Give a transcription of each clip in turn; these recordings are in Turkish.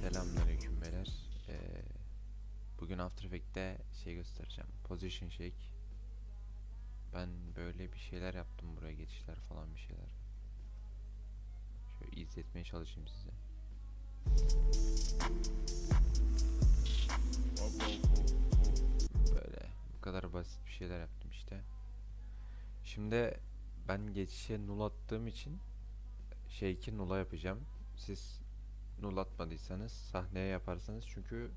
Selamünaleyküm beyler. Ee, bugün After Effects'te şey göstereceğim. Position Shake. Ben böyle bir şeyler yaptım buraya geçişler falan bir şeyler. Şöyle izletmeye çalışayım size. Böyle bu kadar basit bir şeyler yaptım. Şimdi ben geçişe null attığım için shake'i null'a yapacağım. Siz null atmadıysanız sahneye yaparsanız çünkü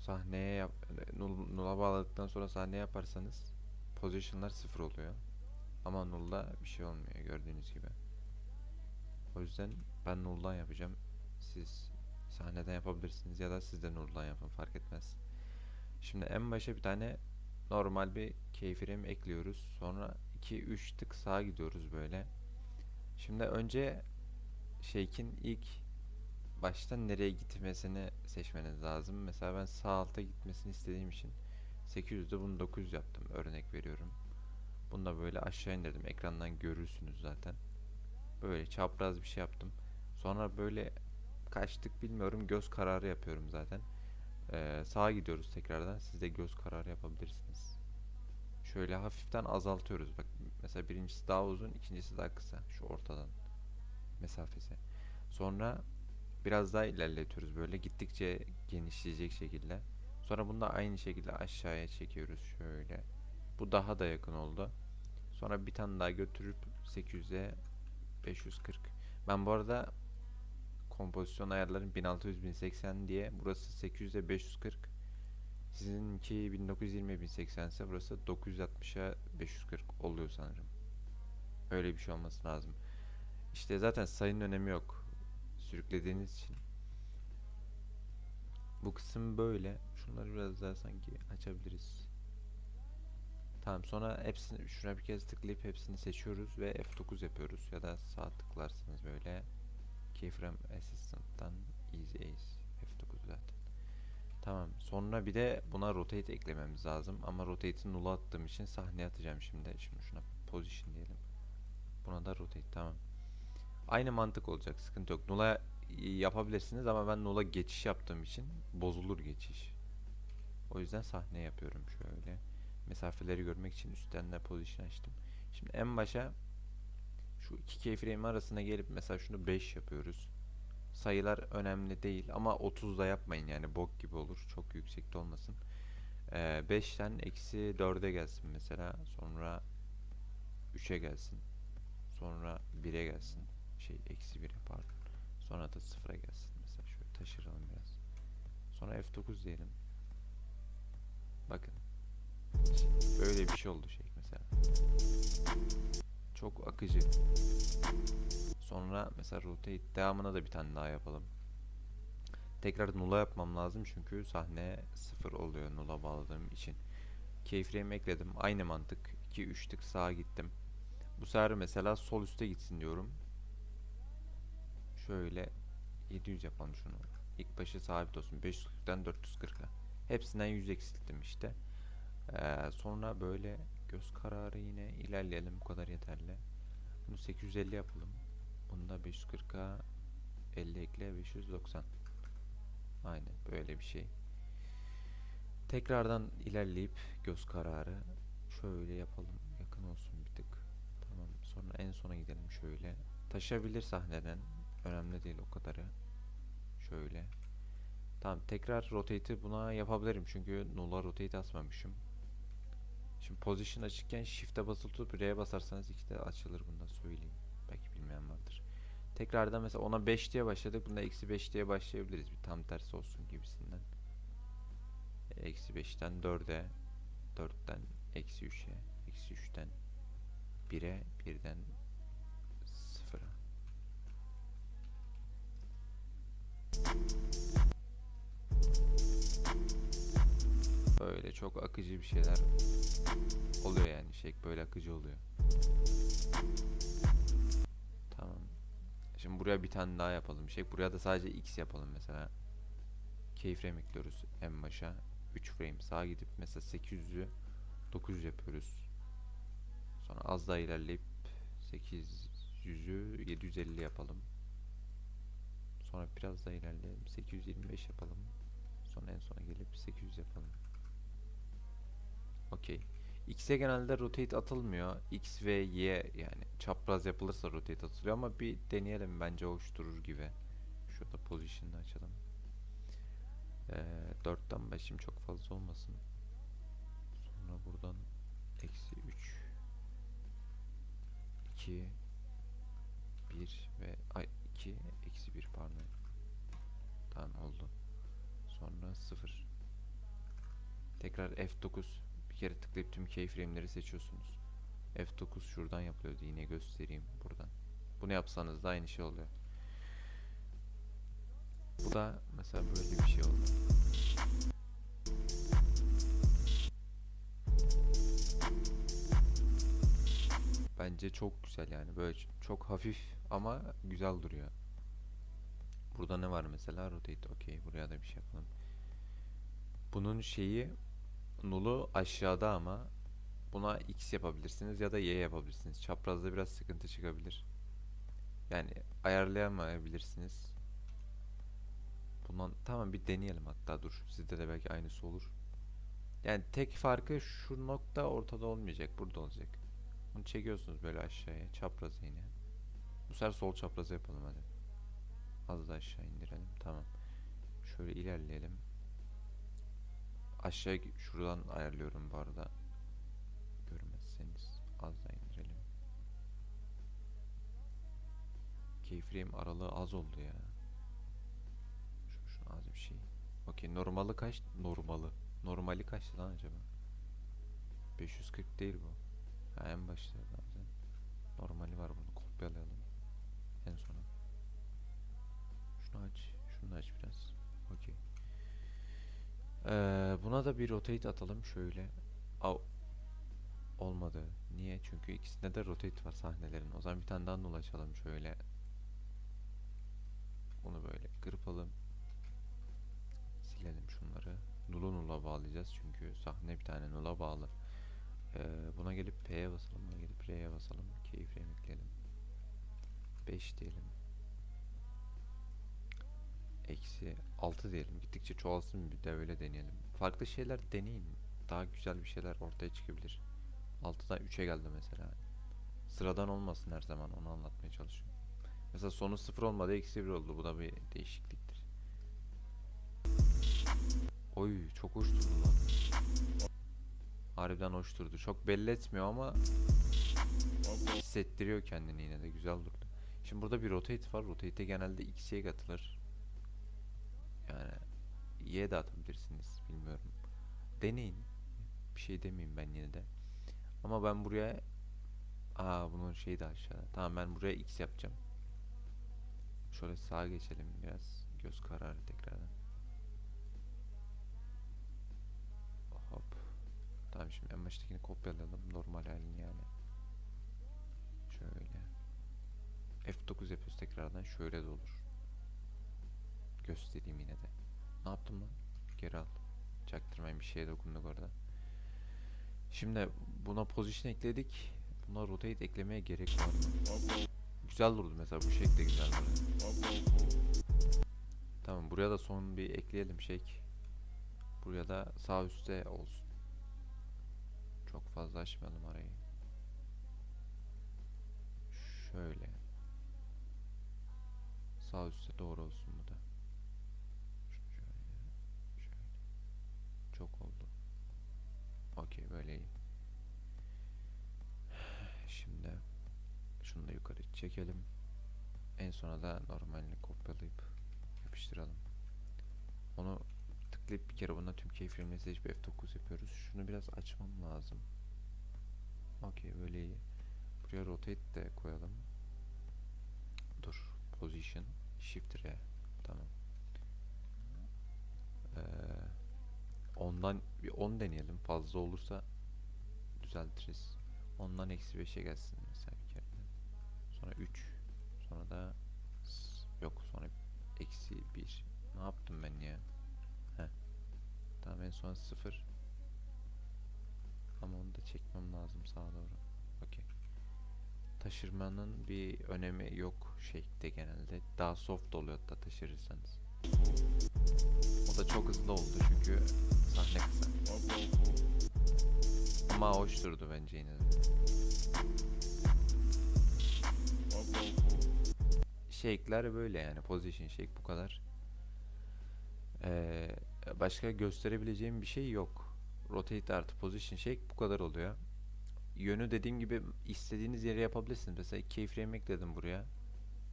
sahneye yap null, null'a bağladıktan sonra sahneye yaparsanız position'lar sıfır oluyor. Ama null'da bir şey olmuyor gördüğünüz gibi. O yüzden ben null'dan yapacağım. Siz sahneden yapabilirsiniz ya da siz de null'dan yapın fark etmez. Şimdi en başa bir tane normal bir keyframe ekliyoruz. Sonra 2-3 tık sağa gidiyoruz böyle. Şimdi önce Shake'in ilk başta nereye gitmesini seçmeniz lazım. Mesela ben sağ alta gitmesini istediğim için 800'de bunu 900 yaptım. Örnek veriyorum. Bunu da böyle aşağı indirdim. Ekrandan görürsünüz zaten. Böyle çapraz bir şey yaptım. Sonra böyle kaçtık bilmiyorum. Göz kararı yapıyorum zaten. Ee, sağa gidiyoruz tekrardan. Siz de göz kararı yapabilirsiniz. Şöyle hafiften azaltıyoruz. Bak mesela birincisi daha uzun, ikincisi daha kısa. Şu ortadan mesafesi. Sonra biraz daha ilerletiyoruz böyle gittikçe genişleyecek şekilde. Sonra bunu da aynı şekilde aşağıya çekiyoruz şöyle. Bu daha da yakın oldu. Sonra bir tane daha götürüp 800'e 540. Ben bu arada kompozisyon ayarlarım 1600 1080 diye burası 800'e 540. Sizinki 1920 1080 ise burası 960'a 540 oluyor sanırım. Öyle bir şey olması lazım. İşte zaten sayının önemi yok. Sürüklediğiniz için. Bu kısım böyle. Şunları biraz daha sanki açabiliriz. Tamam sonra hepsini şuna bir kez tıklayıp hepsini seçiyoruz ve F9 yapıyoruz ya da sağ tıklarsınız böyle Keyframe Assistant'tan Easy Ace F9 zaten. Tamam. Sonra bir de buna rotate eklememiz lazım ama rotate'i null'a attığım için sahneye atacağım şimdi. Şimdi şuna position diyelim. Buna da rotate tamam. Aynı mantık olacak. Sıkıntı yok. Null'a yapabilirsiniz ama ben null'a geçiş yaptığım için bozulur geçiş. O yüzden sahne yapıyorum şöyle. Mesafeleri görmek için üstten de position açtım. Şimdi en başa şu iki keyframe arasına gelip mesela şunu 5 yapıyoruz. Sayılar önemli değil ama 30'da yapmayın yani bok gibi olur. Çok yüksekte olmasın. Ee, 5'ten eksi 4'e gelsin mesela. Sonra 3'e gelsin. Sonra 1'e gelsin. Şey eksi 1'e pardon. Sonra da 0'a gelsin. Mesela şöyle taşıralım biraz. Sonra F9 diyelim. Bakın. Böyle bir şey oldu şey mesela. Çok akıcı. Sonra mesela rotate devamına da bir tane daha yapalım. Tekrar null'a yapmam lazım çünkü sahne sıfır oluyor null'a bağladığım için. Keyframe ekledim. Aynı mantık. 2-3 tık sağa gittim. Bu sefer mesela sol üste gitsin diyorum. Şöyle 700 yapalım şunu. İlk başı sabit olsun. 540'tan 440'a. Hepsinden 100 eksilttim işte. Ee, sonra böyle göz kararı yine ilerleyelim. Bu kadar yeterli. Bunu 850 yapalım. Bunu da 540'a 50 ekle 590. Aynen böyle bir şey. Tekrardan ilerleyip göz kararı şöyle yapalım. Yakın olsun bir tık. Tamam. Sonra en sona gidelim şöyle. Taşabilir sahneden. Önemli değil o kadarı. Şöyle. Tamam tekrar rotate'i buna yapabilirim çünkü null'a rotate asmamışım. Şimdi position açıkken shift'e basılı tutup R'ye basarsanız iki de açılır bunda söyleyeyim. Belki bilmeyen vardır. Tekrardan mesela ona 5 diye başladık. Bunda eksi 5 diye başlayabiliriz. Bir tam tersi olsun gibisinden. Eksi 5'ten 4'e 4'ten eksi 3'e eksi 3'ten 1'e 1'den çok akıcı bir şeyler oluyor yani şey böyle akıcı oluyor. Tamam. Şimdi buraya bir tane daha yapalım şey. Buraya da sadece x yapalım mesela. Keyframe ekliyoruz en başa. 3 frame sağa gidip mesela 800'ü 900 yapıyoruz. Sonra az daha ilerleyip 800'ü 750 yapalım. Sonra biraz daha ilerleyelim. 825 yapalım. Sonra en sona gelip 800 yapalım. Okey. X'e genelde rotate atılmıyor. X ve Y yani çapraz yapılırsa rotate atılıyor ama bir deneyelim bence hoş gibi. Şurada position'ı açalım. Ee, 4'ten başlayayım çok fazla olmasın. Sonra buradan eksi 3 2 1 ve ay 2 eksi 1 pardon. Tamam oldu. Sonra 0. Tekrar F9 bir kere tıklayıp tüm keyframe'leri seçiyorsunuz. F9 şuradan yapılıyordu. Yine göstereyim buradan. Bunu yapsanız da aynı şey oluyor. Bu da mesela böyle bir şey oldu. Bence çok güzel yani böyle çok hafif ama güzel duruyor. Burada ne var mesela? Rotate. Okey. Buraya da bir şey yapalım. Bunun şeyi nulu aşağıda ama buna X yapabilirsiniz ya da Y yapabilirsiniz. Çaprazda biraz sıkıntı çıkabilir. Yani ayarlayamayabilirsiniz. Bundan tamam bir deneyelim hatta dur. Sizde de belki aynısı olur. Yani tek farkı şu nokta ortada olmayacak. Burada olacak. Bunu çekiyorsunuz böyle aşağıya. Çapraza yine. Bu sefer sol çapraza yapalım hadi. Az da aşağı indirelim. Tamam. Şöyle ilerleyelim. Aşağı şuradan ayarlıyorum bu arada. Görmezseniz az da indirelim. Keyframe aralığı az oldu ya. Şu, şu az bir şey. Okey normalı kaç? Normalı. Normali kaç lan acaba? 540 değil bu. Ha, en başta zaten. Normali var bunu kopyalayalım. En sona. Şunu aç. Şunu aç biraz. Okey. Ee, buna da bir rotate atalım şöyle. Au. Olmadı. Niye? Çünkü ikisinde de rotate var sahnelerin. O zaman bir tane daha null açalım şöyle. Bunu böyle kırpalım. Silelim şunları. Null'u null'a bağlayacağız çünkü sahne bir tane null'a bağlı. Ee, buna gelip P'ye basalım. Buna gelip R'ye basalım. Keyframe ekleyelim. 5 diyelim. Eksi 6 diyelim. Gittikçe çoğalsın bir de öyle deneyelim. Farklı şeyler deneyin. Daha güzel bir şeyler ortaya çıkabilir. 6'dan 3'e geldi mesela. Sıradan olmasın her zaman onu anlatmaya çalışıyorum. Mesela sonu 0 olmadı eksi 1 oldu. Bu da bir değişikliktir. Oy çok hoş durdu lan. Harbiden hoş durdu. Çok belli etmiyor ama hissettiriyor kendini yine de güzel durdu. Şimdi burada bir rotate var. Rotate'e genelde X'ye katılır. Yani Y de atabilirsiniz. Bilmiyorum. Deneyin. Bir şey demeyeyim ben yine de. Ama ben buraya Aa bunun şeyi de aşağıda. Tamam ben buraya X yapacağım. Şöyle sağa geçelim biraz. Göz kararı tekrardan. Hop. Tamam şimdi en baştakini kopyalayalım. Normal halini yani. Şöyle. F9 yapıyoruz tekrardan. Şöyle de olur. Göstereyim yine de. Ne yaptım lan? Geri al. Çaktırmayın bir şeye dokunduk orada. Şimdi buna position ekledik. Buna rotate eklemeye gerek var mı? Güzel durdu mesela bu şekilde güzel durdu. Tamam buraya da son bir ekleyelim şek. Buraya da sağ üstte olsun. Çok fazla açmayalım arayı. Şöyle. Sağ üstte doğru olsun bu da. Şöyle. Şöyle. Çok oldu. Okey böyle. Şimdi şunu da yukarı çekelim. En sona da normalini kopyalayıp yapıştıralım. Onu tıklayıp bir kere buna tüm keyframe seçip F9 yapıyoruz. Şunu biraz açmam lazım. Okey böyle iyi. Buraya rotate de koyalım. Dur. Position. Shift R. Tamam. Ee, ondan bir 10 deneyelim. Fazla olursa düzeltiriz. Ondan eksi 5'e gelsin mesela bir kere. Sonra 3. Sonra da yok sonra eksi 1. Ne yaptım ben ya? Heh. Tamam en son 0. Ama onu da çekmem lazım sağa doğru. Okey. taşırmanın bir önemi yok shake'de genelde. Daha soft oluyor hatta taşırırsanız. O da çok hızlı oldu çünkü sahne kısa. Ama hoş durdu bence yine de. Shake'ler böyle yani position shake bu kadar. Ee, başka gösterebileceğim bir şey yok. Rotate artı position shake bu kadar oluyor. Yönü dediğim gibi istediğiniz yere yapabilirsiniz. Mesela keyframe ekledim buraya.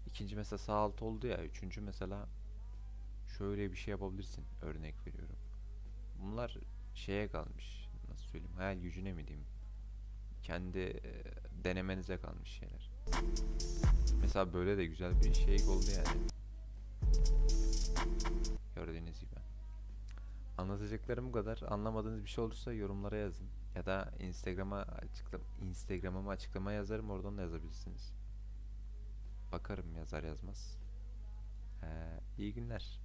İkinci mesela sağ alt oldu ya. Üçüncü mesela şöyle bir şey yapabilirsin. Örnek veriyorum. Bunlar şeye kalmış. Nasıl söyleyeyim? Hayal gücüne mi diyeyim? Kendi e, denemenize kalmış şeyler. Mesela böyle de güzel bir şey oldu yani. Gördüğünüz gibi. Anlatacaklarım bu kadar. Anlamadığınız bir şey olursa yorumlara yazın. Ya da Instagram'a açıkla Instagram'ıma açıklama yazarım oradan da yazabilirsiniz. Bakarım yazar yazmaz. Ee, iyi günler.